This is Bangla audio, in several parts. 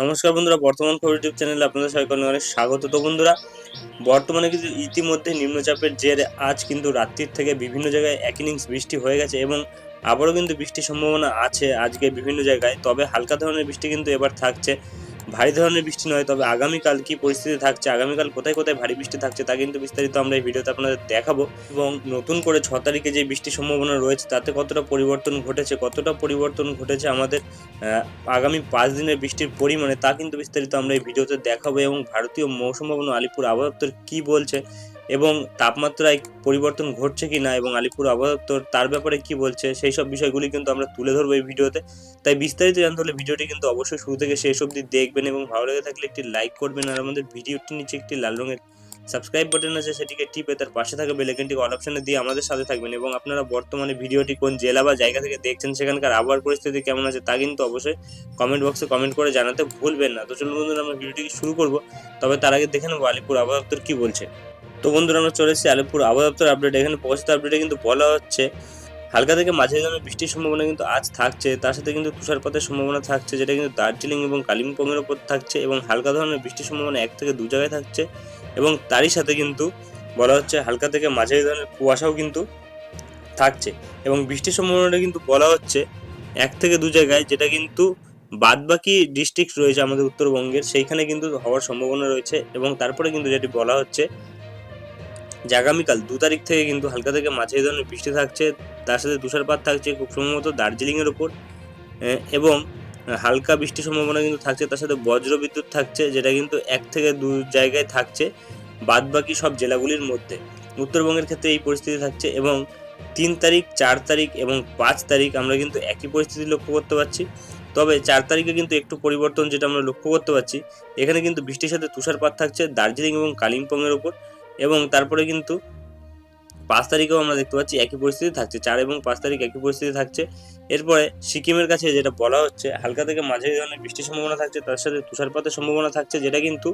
নমস্কার বন্ধুরা, বর্তমান খবর ইউটিউব চ্যানেলে আপনাদের সবাইকে অনেক অনেক স্বাগত। তো বন্ধুরা, বর্তমানে কিন্তু ইতিমধ্যে নিম্নচাপের জের, আজ কিন্তু রাত্রির থেকে বিভিন্ন জায়গায় এক ইনিংস বৃষ্টি হয়ে গেছে এবং আবারও কিন্তু বৃষ্টির সম্ভাবনা আছে আজকে বিভিন্ন জায়গায়। তবে হালকা ধরনের বৃষ্টি কিন্তু এবার থাকছে। ভারী ধরনের বৃষ্টি নয়, তবে আগামীকাল কি পরিস্থিতি থাকছে, আগামীকাল কোথায় কোথায় ভারী বৃষ্টি থাকছে তা কিন্তু বিস্তারিত আমরা এই ভিডিওতে আপনাদের দেখাবো। এবং নতুন করে ছ তারিখে যে বৃষ্টির সম্ভাবনা রয়েছে, তাতে কতটা পরিবর্তন ঘটেছে, কতটা পরিবর্তন ঘটেছে আমাদের আগামী পাঁচ দিনের বৃষ্টির পরিমাণে তা কিন্তু বিস্তারিত আমরা এই ভিডিওতে দেখাবো এবং ভারতীয় মৌসুম ভবন আলিপুর আবহাওয়া দপ্তর কী বলছে এবং তাপমাত্রায় পরিবর্তন ঘটছে কি না এবং আলিপুর আবহাওয়া তার ব্যাপারে কি বলছে সেই সব বিষয়গুলি কিন্তু আমরা তুলে ধরবো এই ভিডিওতে। তাই বিস্তারিত জানতে হলে ভিডিওটি কিন্তু অবশ্যই শুরু থেকে শেষ অবধি দেখবেন এবং ভালো লেগে থাকলে একটি লাইক করবেন আর আমাদের ভিডিওটির নিচে একটি লাল রঙের সাবস্ক্রাইব বাটন আছে, সেটিকে টিপে তার পাশে থাকা বেলাইকনটি অল অপশনে দিয়ে আমাদের সাথে থাকবেন এবং আপনারা বর্তমানে ভিডিওটি কোন জেলা বা জায়গা থেকে দেখছেন, সেখানকার আবহাওয়ার পরিস্থিতি কেমন আছে তা কিন্তু অবশ্যই কমেন্ট বক্সে কমেন্ট করে জানাতে ভুলবেন না। তো চলুন বন্ধুরা, আমরা ভিডিওটি শুরু করব। তবে তার আগে দেখে নেব আলিপুর আবহাওয়া দপ্তর কি বলছে। তো বন্ধুরা, আমরা চলে এসেছি আলিপুর আবহাওয়া দপ্তর আপডেট এখানে পৌঁছতে আপডেটে কিন্তু বলা হচ্ছে হালকা থেকে মাঝে ধরনের বৃষ্টির সম্ভাবনা কিন্তু আজ থাকছে। তার সাথে কিন্তু তুষারপাতের সম্ভাবনা থাকছে, যেটা কিন্তু দার্জিলিং এবং কালিম্পংয়ের ওপর থাকছে এবং হালকা ধরনের বৃষ্টির সম্ভাবনা এক থেকে দু জায়গায় থাকছে এবং তারই সাথে কিন্তু বলা হচ্ছে হালকা থেকে মাঝারি ধরনের কুয়াশাও কিন্তু থাকছে এবং বৃষ্টির সম্ভাবনাটা কিন্তু বলা হচ্ছে এক থেকে দু জায়গায়, যেটা কিন্তু বাদবাকি ডিস্ট্রিক্ট রয়েছে আমাদের উত্তরবঙ্গের, সেইখানে কিন্তু হওয়ার সম্ভাবনা রয়েছে এবং তারপরে কিন্তু যেটি বলা হচ্ছে যে আগামীকাল দু তারিখ থেকে কিন্তু হালকা থেকে মাঝারি ধরনের বৃষ্টি থাকছে, তার সাথে তুষারপাত থাকছে খুব সম্ভবত দার্জিলিংয়ের ওপর। এবং হালকা বৃষ্টির সম্ভাবনা কিন্তু থাকছে, তার সাথে বজ্র বিদ্যুৎ থাকছে, যেটা কিন্তু এক থেকে দু জায়গায় থাকছে, বাদবাকি সব জেলাগুলির মধ্যে। উত্তরবঙ্গের ক্ষেত্রে এই পরিস্থিতি থাকছে এবং তিন তারিখ, চার তারিখ এবং পাঁচ তারিখ আমরা কিন্তু একই পরিস্থিতি লক্ষ্য করতে পারছি। তবে চার তারিখে কিন্তু একটু পরিবর্তন যেটা আমরা লক্ষ্য করতে পারছি, এখানে কিন্তু বৃষ্টির সাথে তুষারপাত থাকছে দার্জিলিং এবং কালিম্পংয়ের ওপর। এবং তারপরে কিন্তু পাঁচ তারিখেও আমরা দেখতে পাচ্ছি একই পরিস্থিতি থাকছে। চার এবং পাঁচ তারিখ একই পরিস্থিতি থাকছে। এরপরে সিকিমের কাছে যেটা বলা হচ্ছে, হালকা থেকে মাঝারি ধরনের বৃষ্টির সম্ভাবনা থাকছে, তার সাথে তুষারপাতের সম্ভাবনা থাকছে, যেটা কিন্তু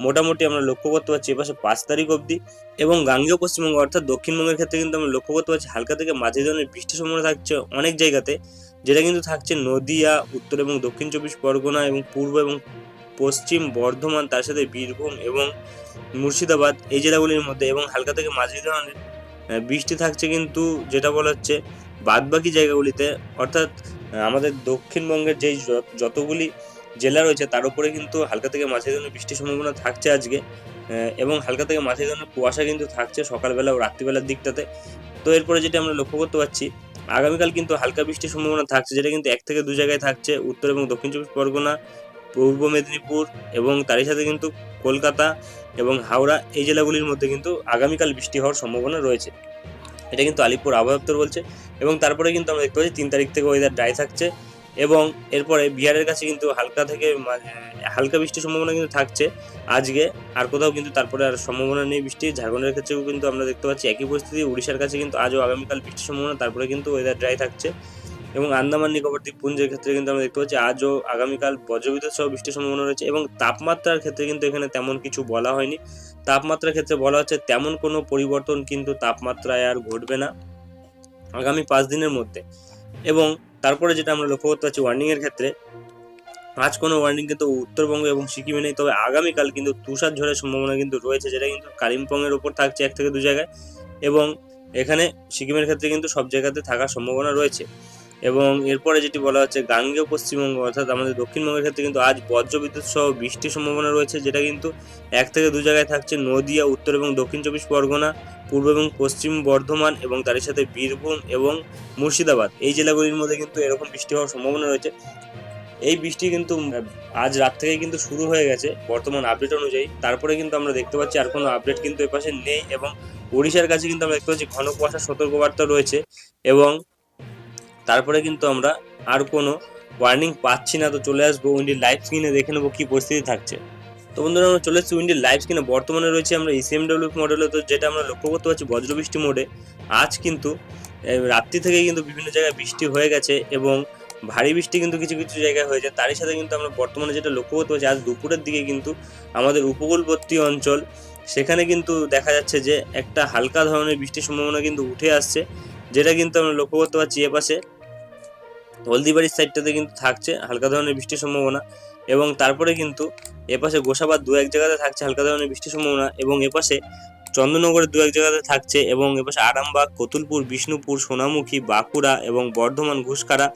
মোটামুটি আমরা লক্ষ্য করতে পারছি এপাশে পাঁচ তারিখ অবধি। এবং গাঙ্গেয় পশ্চিমবঙ্গ অর্থাৎ দক্ষিণবঙ্গের ক্ষেত্রে কিন্তু আমরা লক্ষ্য করতে পারছি হালকা থেকে মাঝারি ধরনের বৃষ্টির সম্ভাবনা থাকছে অনেক জায়গাতে, যেটা কিন্তু থাকছে নদিয়া, উত্তর এবং দক্ষিণ চব্বিশ পরগনা এবং পূর্ব এবং পশ্চিম বর্ধমান, তার সাথে বীরভূম এবং মুর্শিদাবাদ এই জেলাগুলির মধ্যে এবং হালকা থেকে মাঝারি ধরনের বৃষ্টি থাকছে কিন্তু যেটা বলা হচ্ছে বাদবাকি জায়গাগুলিতে, অর্থাৎ আমাদের দক্ষিণবঙ্গের যেই যতগুলি জেলা রয়েছে তার উপরে কিন্তু হালকা থেকে মাঝারি ধরনের বৃষ্টির সম্ভাবনা থাকছে আজকে এবং হালকা থেকে মাঝারি ধরনের কুয়াশা কিন্তু থাকছে সকালবেলা ও রাত্রিবেলার দিকটাতে। তো এরপরে যেটা আমরা লক্ষ্য করতে পারছি, আগামীকাল কিন্তু হালকা বৃষ্টির সম্ভাবনা থাকছে, যেটা কিন্তু এক থেকে দু জায়গায় থাকছে, উত্তর এবং দক্ষিণ চব্বিশ পরগনা পূর্ব মেদিনীপুর এবং তারই সাথে কিন্তু কলকাতা এবং হাওড়া এই জেলাগুলির মধ্যে কিন্তু আগামীকাল বৃষ্টি হওয়ার সম্ভাবনা রয়েছে। এটা কিন্তু আলিপুর আবহাওয়া দপ্তর বলছে এবং তারপরে কিন্তু আমরা দেখতে পাচ্ছি তিন তারিখ থেকে ওয়েদার ড্রাই থাকছে এবং এরপরে বিহারের কাছে কিন্তু হালকা থেকে হালকা বৃষ্টির সম্ভাবনা কিন্তু থাকছে আজকে। আর কোথাও কিন্তু তারপরে আর সম্ভাবনা নেই বৃষ্টি। ঝাড়খণ্ডের ক্ষেত্রেও কিন্তু আমরা দেখতে পাচ্ছি একই পরিস্থিতি। উড়িষ্যার কাছে কিন্তু আজও আগামীকাল বৃষ্টির সম্ভাবনা, তারপরে কিন্তু ওয়েদার ড্রাই থাকছে। এবং আন্দামান নিকোবর দ্বীপপুঞ্জের ক্ষেত্রে কিন্তু আমরা দেখতে পাচ্ছি আজও আগামীকাল বজ্রবিদ্যুৎ সহ বৃষ্টির সম্ভাবনা রয়েছে এবং তাপমাত্রার ক্ষেত্রে কিন্তু এখানে তেমন কিছু বলা হয়নি। তাপমাত্রার ক্ষেত্রে বলা হচ্ছে তেমন কোনো পরিবর্তন কিন্তু তাপমাত্রায় আর ঘটবে না আগামী পাঁচ দিনের মধ্যে। এবং তারপরে যেটা আমরা লক্ষ্য করতে পারছি ওয়ার্নিংয়ের ক্ষেত্রে, আজ কোনো ওয়ার্নিং কিন্তু উত্তরবঙ্গ এবং সিকিমে নেই, তবে আগামীকাল কিন্তু তুষার ঝড়ের সম্ভাবনা কিন্তু রয়েছে, যেটা কিন্তু কালিম্পংয়ের ওপর থাকছে এক থেকে দু জায়গায়। এবং এখানে সিকিমের ক্ষেত্রে কিন্তু সব জায়গাতে থাকার সম্ভাবনা রয়েছে। এবং এরপরে যেটি বলা হচ্ছে গাঙ্গেয় পশ্চিমবঙ্গ, অর্থাৎ আমাদের দক্ষিণবঙ্গের ক্ষেত্রে কিন্তু আজ বজ্রবিদ্যুৎ সহ বৃষ্টির সম্ভাবনা রয়েছে, যেটা কিন্তু এক থেকে দু জায়গায় থাকছে, নদিয়া, উত্তর এবং দক্ষিণ চব্বিশ পরগনা, পূর্ব এবং পশ্চিম বর্ধমান এবং তার সাথে বীরভূম এবং মুর্শিদাবাদ। এই জেলাগুলির মধ্যে কিন্তু এরকম বৃষ্টি হওয়ার সম্ভাবনা রয়েছে। এই বৃষ্টি কিন্তু আজ রাত থেকেই কিন্তু শুরু হয়ে গেছে, বর্তমান আপডেট অনুযায়ী। তারপরে কিন্তু আমরা দেখতে পাচ্ছি আর কোনো আপডেট কিন্তু এপাশে নেই এবং ওড়িশার কাছে কিন্তু আমরা দেখতে পাচ্ছি ঘন কুয়াশার সতর্কবার্তা রয়েছে এবং তারপরে কিন্তু আমরা আর কোনো ওয়ার্নিং পাচ্ছি না, তো চলে আসব উইন্ডির লাইভ স্ক্রিনে দেখে নেব কী পরিস্থিতি থাকছে। তো বন্ধুরা, আমরা চলে এসেছি উইন্ডির লাইভ স্ক্রিনে বর্তমানে রয়েছে আমরা ইসিএমডব্লিউ মডেলে তো যেটা আমরা লক্ষ্য করতে পারছি বজ্রবৃষ্টি মোডে আজ কিন্তু রাত্রি থেকে কিন্তু বিভিন্ন জায়গায় বৃষ্টি হয়ে গেছে এবং ভারী বৃষ্টি কিন্তু কিছু কিছু জায়গায় হয়েছে। তারই সাথে কিন্তু আমরা বর্তমানে যেটা লক্ষ্য করতে পারছি, আজ দুপুরের দিকে কিন্তু আমাদের উপকূলবর্তী অঞ্চল, সেখানে কিন্তু দেখা যাচ্ছে যে একটা হালকা ধরনের বৃষ্টির সম্ভাবনা কিন্তু উঠে আসছে, যেটা কিন্তু আমরা লক্ষ্য করতে পারছি এপাশে। হলদিবাড়ির সাইডটাতে কিন্তু থাকছে হালকা ধরনের বৃষ্টির সম্ভাবনা এবং তারপরে কিন্তু এপাশে গোসাবাদ দু এক জায়গাতে থাকছে হালকা ধরনের বৃষ্টির সম্ভাবনা এবং এপাশে চন্দননগরের দু এক জায়গাতে থাকছে এবং এপাশে আরামবাগ, কতুলপুর, বিষ্ণুপুর, সোনামুখী, বাঁকুড়া এবং বর্ধমান ঘুষখাড়া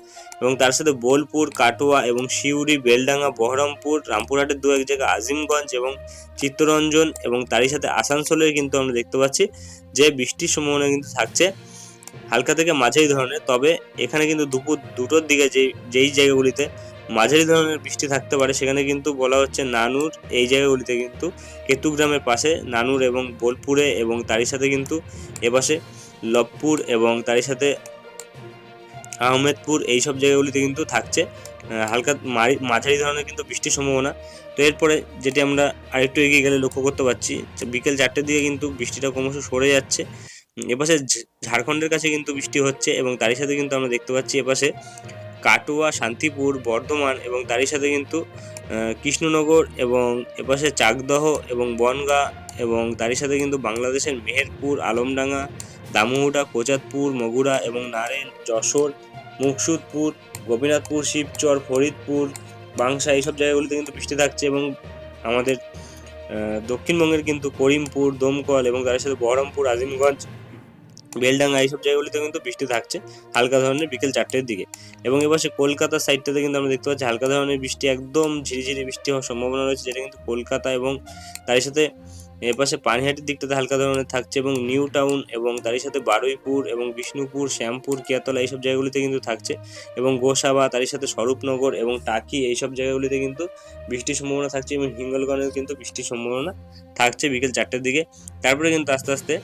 এবং তার সাথে বোলপুর, কাটোয়া এবং সিউড়ি, বেলডাঙ্গা, বহরমপুর, রামপুরহাটের দু এক জায়গা, আজিমগঞ্জ এবং চিত্তরঞ্জন এবং তারই সাথে আসানসোলের কিন্তু আমরা দেখতে পাচ্ছি যে বৃষ্টির সম্ভাবনা কিন্তু থাকছে। হালকা থেকে মাঝারি ধরনের, তবে এখানে কিন্তু দুপুর দুটোর দিকে যেই যেই জায়গাগুলিতে মাঝারি ধরনের বৃষ্টি থাকতে পারে, সেখানে কিন্তু বলা হচ্ছে নানুর, এই জায়গাগুলিতে কিন্তু কেতুগ্রামের পাশে নানুর এবং বোলপুরে এবং তারই সাথে কিন্তু এপাশে লবপুর এবং তারই সাথে আহমেদপুর এই সব জায়গাগুলিতে কিন্তু থাকছে। হালকা মাঝারি ধরনের কিন্তু বৃষ্টির সম্ভাবনা। তো এরপরে যেটি আমরা আরেকটু এগিয়ে গেলে লক্ষ্য করতে পারছি বিকেল চারটের দিকে কিন্তু বৃষ্টিটা ক্রমশ সরে যাচ্ছে। এপাশে ঝাড়খণ্ডের কাছে কিন্তু বৃষ্টি হচ্ছে এবং তারই সাথে কিন্তু আমরা দেখতে পাচ্ছি এপাশে কাটুয়া, শান্তিপুর, বর্ধমান এবং তারই সাথে কিন্তু কৃষ্ণনগর এবং এপাশে চাকদহ এবং বনগাঁ এবং তারই সাথে কিন্তু বাংলাদেশের মেহেরপুর, আলমডাঙ্গা, দামুহুটা, কোচাতপুর, মগুরা এবং নারেল যশোর, মুকসুদপুর, গোপীনাথপুর, শিবচর, ফরিদপুর বাংশা এইসব জায়গাগুলিতে কিন্তু বৃষ্টি থাকছে এবং আমাদের দক্ষিণবঙ্গের কিন্তু করিমপুর, দমকল এবং তার সাথে বহরমপুর, আজিমগঞ্জ বেলডাঙ্গা এইসব জায়গাগুলিতে কিন্তু বৃষ্টি থাকছে, হালকা ধরনের বিকেল চারটের দিকে। এবং এপাশে কলকাতার সাইডটাতে কিন্তু আমরা দেখতে পাচ্ছি হালকা ধরনের বৃষ্টি, একদম ঝিরিঝিরি বৃষ্টি হওয়ার সম্ভাবনা রয়েছে, যেটা কিন্তু কলকাতা এবং তার সাথে এপাশে পানিহাটির দিকটাতে হালকা ধরনের থাকছে এবং নিউ টাউন এবং তারই সাথে বারুইপুর এবং বিষ্ণুপুর, শ্যামপুর, কিয়াতলা এইসব জায়গাগুলিতে কিন্তু থাকছে। এবং গোসাবা তারই সাথে স্বরূপনগর এবং টাকি এইসব জায়গাগুলিতে কিন্তু বৃষ্টির সম্ভাবনা থাকছে এবং হিঙ্গলগঞ্জেও কিন্তু বৃষ্টির সম্ভাবনা থাকছে বিকেল চারটের দিকে। তারপরে কিন্তু আস্তে আস্তে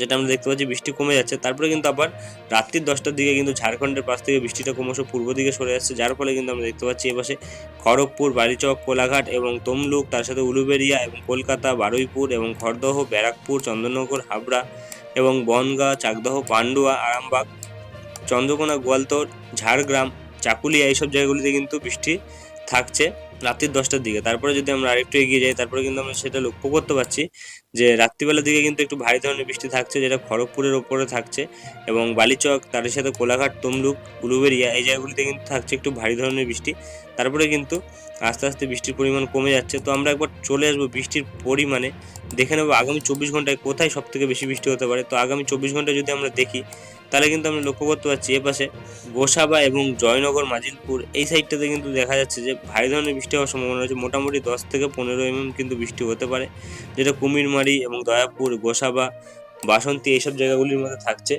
যেটা আমরা দেখতে পাচ্ছি বৃষ্টি কমে যাচ্ছে। তারপরে কিন্তু আবার রাত্রির দশটার দিকে কিন্তু ঝাড়খণ্ডের পাশ থেকে বৃষ্টিটা ক্রমশ পূর্ব দিকে সরে যাচ্ছে যার ফলে কিন্তু আমরা দেখতে পাচ্ছি এপাশে খড়গপুর বালিচক কোলাঘাট এবং তমলুক, তার সাথে উলুবেড়িয়া এবং কলকাতা, বারুইপুর এবং খড়দহ, ব্যারাকপুর, চন্দননগর, হাবড়া এবং বনগাঁ, চাকদহ, পান্ডুয়া, আরামবাগ, চন্দ্রকোনা গোয়ালতোড় ঝাড়গ্রাম, চাকুলিয়া এইসব জায়গাগুলিতে কিন্তু বৃষ্টি থাকছে। রাত্রির দশটার দিকে। তারপরে যদি আমরা আরেকটু এগিয়ে যাই, তারপরে কিন্তু আমরা সেটা লক্ষ্য করতে পারছি যে রাত্রিবেলার দিকে কিন্তু একটু ভারী ধরনের বৃষ্টি থাকছে, যেটা খড়গপুরের ওপরে থাকছে এবং বালিচক, তার সাথে কোলাঘাট, তমলুক উলুবেড়িয়া এই জায়গাগুলিতে কিন্তু থাকছে একটু ভারী ধরনের বৃষ্টি। তারপরে কিন্তু আস্তে আস্তে বৃষ্টির পরিমাণ কমে যাচ্ছে। তো আমরা একবার চলে আসব বৃষ্টির পরিমাণে। দেখে নেব আগামী চব্বিশ ঘন্টায় কোথায় সব থেকে বেশি বৃষ্টি হতে পারে। তো আগামী চব্বিশ ঘন্টায় যদি আমরা দেখি তাহলে কিন্তু আমরা লক্ষ্য করতে পারছি এপাশে গোসাবা এবং জয়নগর মাজিলপুর, এই সাইডটাতে কিন্তু দেখা যাচ্ছে যে ভারী ধরনের বৃষ্টি হওয়ার সম্ভাবনা রয়েছে। মোটামুটি দশ থেকে পনেরো এমএম কিন্তু বৃষ্টি হতে পারে, যেটা কুমিরমারি এবং দয়াপুর, গোসাবা, বাসন্তী, এইসব জায়গাগুলির মধ্যে থাকছে।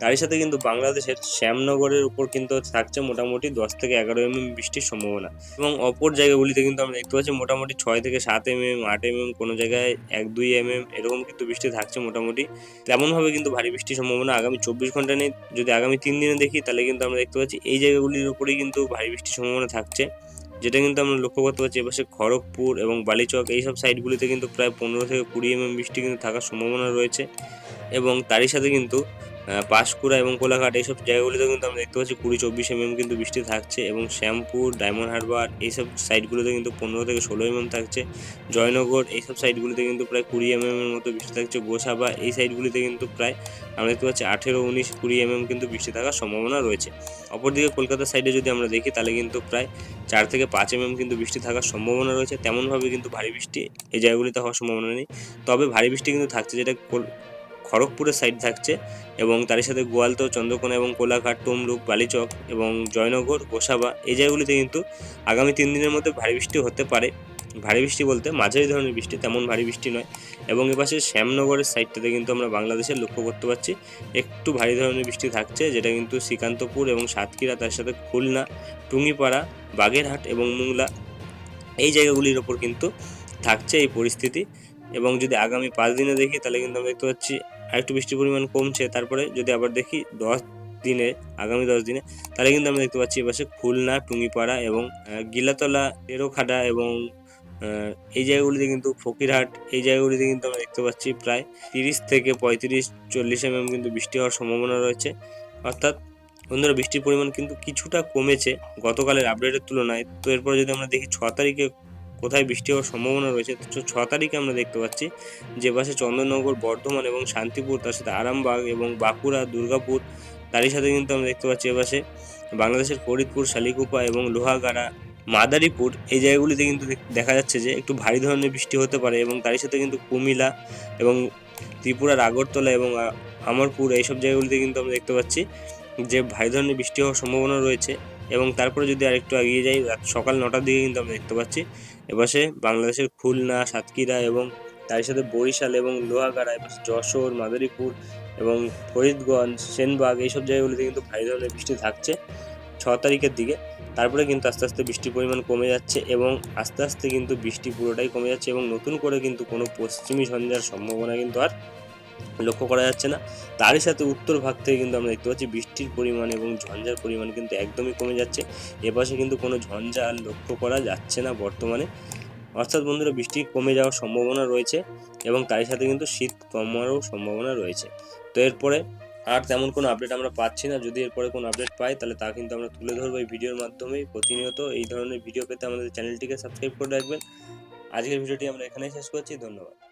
তারই সাথে কিন্তু বাংলাদেশের শ্যামনগরের উপর কিন্তু থাকছে মোটামুটি দশ থেকে এগারো এমএম বৃষ্টির সম্ভাবনা। এবং অপর জায়গাগুলিতে কিন্তু আমরা দেখতে পাচ্ছি মোটামুটি ছয় থেকে সাত এমএম, আট এমএম, কোনো জায়গায় এক দুই এমএম এরকম কিন্তু বৃষ্টি থাকছে মোটামুটি। তেমনভাবে কিন্তু ভারী বৃষ্টির সম্ভাবনা আগামী চব্বিশ ঘণ্টা নেই। যদি আগামী তিন দিনে দেখি তাহলে কিন্তু আমরা দেখতে পাচ্ছি এই জায়গাগুলির উপরেই কিন্তু ভারী বৃষ্টির সম্ভাবনা থাকছে। যেটা কিন্তু আমরা লক্ষ্য করতে পারছি এপাশে খড়গপুর এবং বালিচক এইসব সাইডগুলিতে কিন্তু প্রায় পনেরো থেকে কুড়ি এমএম বৃষ্টি কিন্তু থাকার সম্ভাবনা রয়েছে। এবং তারই সাথে কিন্তু পাঁশকুড়া এবং কোলাঘাট এইসব জায়গাগুলিতে কিন্তু আমরা দেখতে পাচ্ছি কুড়ি চব্বিশ এমএম কিন্তু বৃষ্টি থাকছে এবং শ্যামপুর, ডায়মন্ড হারবার এইসব সাইডগুলোতে কিন্তু পনেরো থেকে ষোলো এমএম থাকছে। জয়নগর এইসব সাইডগুলিতে কিন্তু প্রায় কুড়ি এমএম এর মতো বৃষ্টি থাকছে। গোসাবা এই সাইডগুলিতে কিন্তু প্রায় আমরা দেখতে পাচ্ছি আঠেরো, উনিশ, কুড়ি এমএম কিন্তু বৃষ্টি থাকার সম্ভাবনা রয়েছে। অপরদিকে কলকাতার সাইডে যদি আমরা দেখি, তাহলে কিন্তু প্রায় চার থেকে পাঁচ এমএম কিন্তু বৃষ্টি থাকার সম্ভাবনা রয়েছে। তেমনভাবে কিন্তু ভারী বৃষ্টি এই জায়গাগুলিতে হওয়ার সম্ভাবনা নেই। তবে ভারী বৃষ্টি কিন্তু থাকছে, যেটা খড়গপুরের সাইড থাকছে এবং তারই সাথে গোয়ালতো, চন্দ্রকোনা এবং কোলাঘাট তমলুক বালিচক এবং জয়নগর, গোসাবা এই জায়গাগুলিতে কিন্তু আগামী তিন দিনের মধ্যে ভারী বৃষ্টি হতে পারে। ভারী বৃষ্টি বলতে মাঝারি ধরনের বৃষ্টি, তেমন ভারী বৃষ্টি নয় এবং এপাশে শ্যামনগরের সাইডটাতে কিন্তু আমরা বাংলাদেশের লক্ষ্য করতে পারছি, একটু ভারী ধরনের বৃষ্টি থাকছে যেটা কিন্তু শ্রীকান্তপুর এবং সাতক্ষীরা, তার সাথে খুলনা, টুঙ্গিপাড়া, বাগেরহাট এবং মোংলা এই জায়গাগুলির ওপর কিন্তু থাকছে এই পরিস্থিতি এবং যদি আগামী পাঁচ দিনে দেখি তাহলে কিন্তু আমরা দেখতে পাচ্ছি আরেকটু বৃষ্টির পরিমাণ কমছে, তারপরে যদি আবার দেখি দশ দিনে, আগামী দশ দিনে, তাহলে কিন্তু আমরা দেখতে পাচ্ছি এপাশে খুলনা, টুঙ্গিপাড়া এবং গিলাতলা তেরোখাডা এবং এই জায়গাগুলিতে কিন্তু ফকিরহাট, এই জায়গাগুলিতে কিন্তু আমরা দেখতে পাচ্ছি প্রায় তিরিশ থেকে পঁয়ত্রিশ, চল্লিশ এমএম কিন্তু বৃষ্টি হওয়ার সম্ভাবনা রয়েছে। অর্থাৎ বন্ধুরা, বৃষ্টির পরিমাণ কিন্তু কিছুটা কমেছে গতকালের আপডেটের তুলনায়। তো এরপর যদি আমরা দেখি ছ তারিখে কোথায় বৃষ্টি হওয়ার সম্ভাবনা রয়েছে ছ তারিখে আমরা দেখতে পাচ্ছি যে পাশে চন্দননগর বর্ধমান এবং শান্তিপুর, তার সাথে আরামবাগ এবং বাঁকুড়া, দুর্গাপুর, তারই সাথে কিন্তু আমরা দেখতে পাচ্ছি এপাশে বাংলাদেশের ফরিদপুর, শালিকুপা এবং লোহাগাড়া, মাদারীপুর, এই জায়গাগুলিতে কিন্তু দেখ- যাচ্ছে যে একটু ভারী ধরনের বৃষ্টি হতে পারে এবং তারই সাথে কিন্তু কুমিলা এবং ত্রিপুরার আগরতলা এবং আমরপুর এইসব জায়গাগুলিতে কিন্তু আমরা দেখতে পাচ্ছি যে ভারী ধরনের বৃষ্টি হওয়ার সম্ভাবনা রয়েছে এবং তারপরে যদি আরেকটু এগিয়ে যাই সকাল নটার দিকে কিন্তু আমরা দেখতে পাচ্ছি এপাশে বাংলাদেশের খুলনা, সাতক্ষীরা এবং তার সাথে বরিশাল এবং লোহাগাড়া, এপাশে যশোর, মাদারীপুর এবং ফরিদগঞ্জ, সেনবাগ এইসব জায়গাগুলিতে কিন্তু ভারী ধরনের বৃষ্টি থাকছে ছ তারিখের দিকে। তারপরে কিন্তু আস্তে আস্তে বৃষ্টির পরিমাণ কমে যাচ্ছে এবং আস্তে আস্তে কিন্তু বৃষ্টি পুরোটাই কমে যাচ্ছে এবং নতুন করে কিন্তু কোনো পশ্চিমী ঝঞ্ঝার সম্ভাবনা কিন্তু আর লক্ষ্য করা যাচ্ছে না। তারই সাথে উত্তর ভাগ থেকে কিন্তু আমরা দেখতে পাচ্ছি, বৃষ্টির পরিমাণ এবং ঝঞ্ঝার পরিমাণ কিন্তু একদমই কমে যাচ্ছে। এপাশে কিন্তু কোনো ঝঞ্ঝা আর লক্ষ্য করা যাচ্ছে না বর্তমানে। অর্থাৎ বন্ধুরা, বৃষ্টি কমে যাওয়ার সম্ভাবনা রয়েছে এবং তারই সাথে কিন্তু শীত কমারও সম্ভাবনা রয়েছে। তো এরপরে আর তেমন কোনো আপডেট আমরা পাচ্ছি না। যদি এরপরে কোনো আপডেট পাই, তাহলে তা কিন্তু আমরা তুলে ধরবো এই ভিডিওর মাধ্যমে। প্রতিনিয়ত এই ধরনের ভিডিও পেতে আমাদের চ্যানেলটিকে সাবস্ক্রাইব করে রাখবেন। আজকের ভিডিওটি আমরা এখানেই শেষ করছি। ধন্যবাদ।